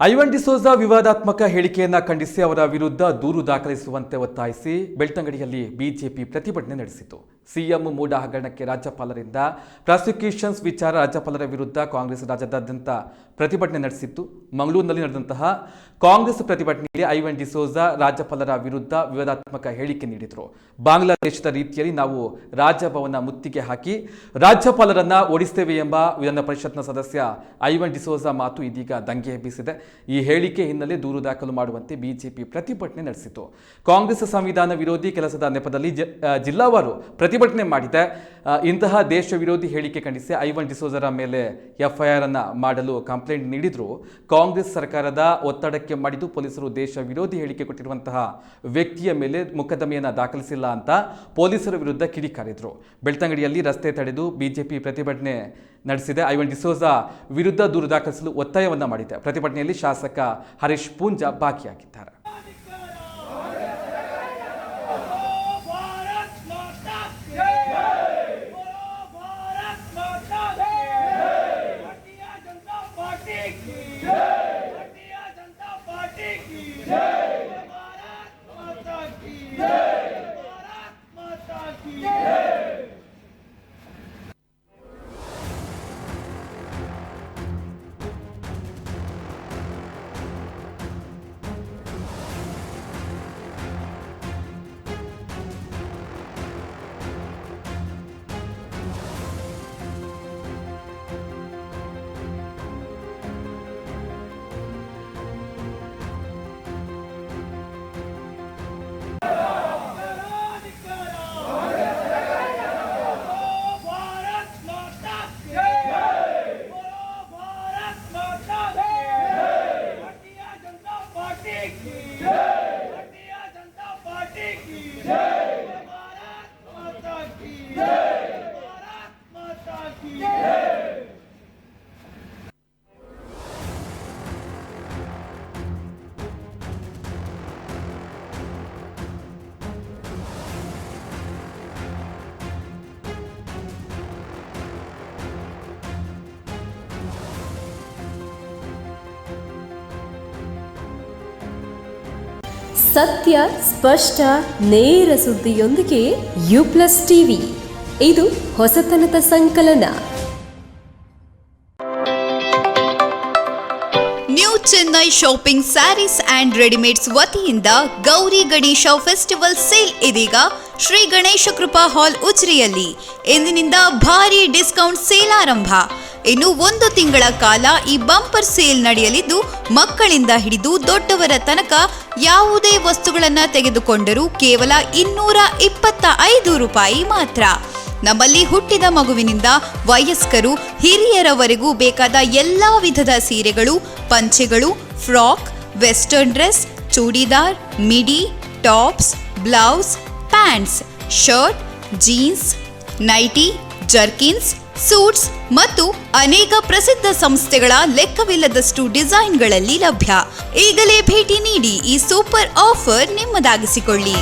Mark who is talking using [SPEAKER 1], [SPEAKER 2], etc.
[SPEAKER 1] ಐವನ್ ಡಿಸೋಜಾ ವಿವಾದಾತ್ಮಕ ಹೇಳಿಕೆಯನ್ನ ಖಂಡಿಸಿ ಅವರ ವಿರುದ್ಧ ದೂರು ದಾಖಲಿಸುವಂತೆ ಒತ್ತಾಯಿಸಿ ಬೆಳ್ತಂಗಡಿಯಲ್ಲಿ ಬಿಜೆಪಿ ಪ್ರತಿಭಟನೆ ನಡೆಸಿತು. ಸಿಎಂ ಮೂಡ ಹಗರಣಕ್ಕೆ ರಾಜ್ಯಪಾಲರಿಂದ ಪ್ರಾಸಿಕ್ಯೂಷನ್ಸ್ ವಿಚಾರ ರಾಜ್ಯಪಾಲರ ವಿರುದ್ಧ ಕಾಂಗ್ರೆಸ್ ರಾಜ್ಯದಾದ್ಯಂತ ಪ್ರತಿಭಟನೆ ನಡೆಸಿತ್ತು. ಮಂಗಳೂರಿನಲ್ಲಿ ನಡೆದಂತಹ ಕಾಂಗ್ರೆಸ್ ಪ್ರತಿಭಟನೆಯಲ್ಲಿ ಐವನ್ ಡಿಸೋಜಾ ರಾಜ್ಯಪಾಲರ ವಿರುದ್ಧ ವಿವಾದಾತ್ಮಕ ಹೇಳಿಕೆ ನೀಡಿದರು. ಬಾಂಗ್ಲಾದೇಶದ ರೀತಿಯಲ್ಲಿ ನಾವು ರಾಜಭವನ ಮುತ್ತಿಗೆ ಹಾಕಿ ರಾಜ್ಯಪಾಲರನ್ನ ಓಡಿಸ್ತೇವೆ ಎಂಬ ವಿಧಾನ ಪರಿಷತ್ನ ಸದಸ್ಯ ಐವನ್ ಡಿಸೋಜಾ ಮಾತು ಇದೀಗ ದಂಗೆ ಎಬ್ಬಿಸಿದೆ. ಈ ಹೇಳಿಕೆ ಹಿನ್ನೆಲೆ ದೂರು ದಾಖಲು ಮಾಡುವಂತೆ ಬಿಜೆಪಿ ಪ್ರತಿಭಟನೆ ನಡೆಸಿತು ಕಾಂಗ್ರೆಸ್ ಸಂವಿಧಾನ ವಿರೋಧಿ ಕೆಲಸದ ನೆಪದಲ್ಲಿ ಜಿಲ್ಲಾವಾರು ಪ್ರತಿ ಪ್ರತಿಭಟನೆ ಮಾಡಿದೆ ಇಂತಹ ದೇಶ ವಿರೋಧಿ ಹೇಳಿಕೆ ಖಂಡಿಸಿ ಐವನ್ ಡಿಸೋಜರ ಮೇಲೆ ಎಫ್ಐಆರ್ ಅನ್ನು ಮಾಡಲು ಕಂಪ್ಲೇಂಟ್ ನೀಡಿದ್ರು. ಕಾಂಗ್ರೆಸ್ ಸರ್ಕಾರದ ಒತ್ತಡಕ್ಕೆ ಮಾಡಿದ್ದು ಪೊಲೀಸರು ದೇಶ ವಿರೋಧಿ ಹೇಳಿಕೆ ಕೊಟ್ಟಿರುವಂತಹ ವ್ಯಕ್ತಿಯ ಮೇಲೆ ಮೊಕದ್ದಮೆಯನ್ನು ದಾಖಲಿಸಿಲ್ಲ ಅಂತ ಪೊಲೀಸರ ವಿರುದ್ಧ ಕಿಡಿಕಾರಿದ್ರು ಬೆಳ್ತಂಗಡಿಯಲ್ಲಿ ರಸ್ತೆ ತಡೆದು ಬಿಜೆಪಿ ಪ್ರತಿಭಟನೆ ನಡೆಸಿದೆ. ಐವನ್ ಡಿಸೋಜಾ ವಿರುದ್ಧ ದೂರು ದಾಖಲಿಸಲು ಒತ್ತಾಯವನ್ನು ಮಾಡಿದೆ. ಪ್ರತಿಭಟನೆಯಲ್ಲಿ ಶಾಸಕ ಹರೀಶ್ ಪೂಂಜಾ ಭಾಗಿಯಾಗಿದ್ದಾರೆ.
[SPEAKER 2] Fantastic.
[SPEAKER 3] ಸತ್ಯ, ಸ್ಪಷ್ಟ, ನೇರ ಸುದ್ದಿಯೊಂದಿಗೆ ಯು ಪ್ಲಸ್ ಟಿವಿ. ಇದು ಹೊಸತನದ ಸಂಕಲನ.
[SPEAKER 4] New Chennai shopping sarees and readymades ವತಿಯಿಂದ ಗೌರಿ ಗಣೇಶ ಫೆಸ್ಟಿವಲ್ ಸೇಲ್ ಇದೀಗ ಶ್ರೀ ಗಣೇಶ ಕೃಪಾ ಹಾಲ್ ಉಚ್ರಿಯಲ್ಲಿ ಇಂದಿನಿಂದ ಭಾರಿ ಡಿಸ್ಕೌಂಟ್ ಸೇಲ್ ಆರಂಭ. ಇನ್ನು ಒಂದು ತಿಂಗಳ ಕಾಲ ಈ ಬಂಪರ್ ಸೇಲ್ ನಡೆಯಲಿದ್ದು, ಮಕ್ಕಳಿಂದ ಹಿಡಿದು ದೊಡ್ಡವರ ತನಕ ಯಾವುದೇ ವಸ್ತುಗಳನ್ನು ತೆಗೆದುಕೊಂಡರೂ ಕೇವಲ ಇನ್ನೂರ ಇಪ್ಪತ್ತ ಐದು ರೂಪಾಯಿ ಮಾತ್ರ. ನಮ್ಮಲ್ಲಿ ಹುಟ್ಟಿದ ಮಗುವಿನಿಂದ ವಯಸ್ಕರು ಹಿರಿಯರವರೆಗೂ ಬೇಕಾದ ಎಲ್ಲ ವಿಧದ ಸೀರೆಗಳು, ಪಂಚೆಗಳು, frock, western dress, churidar, midi, tops, blouse, pants, shirt, jeans, nighty, jerkins suits ಮತ್ತು ಅನೇಕ ಪ್ರಸಿದ್ಧ ಸಂಸ್ಥೆಗಳ ಲೆಕ್ಕವಿಲ್ಲದಷ್ಟು ಡಿಸೈನ್ಗಳಲ್ಲಿ ಲಭ್ಯ. ಈಗಲೇ ಭೇಟಿ ನೀಡಿ ಈ ಸೂಪರ್ ಆಫರ್ ನಿಮ್ಮದಾಗಿಸಿಕೊಳ್ಳಿ.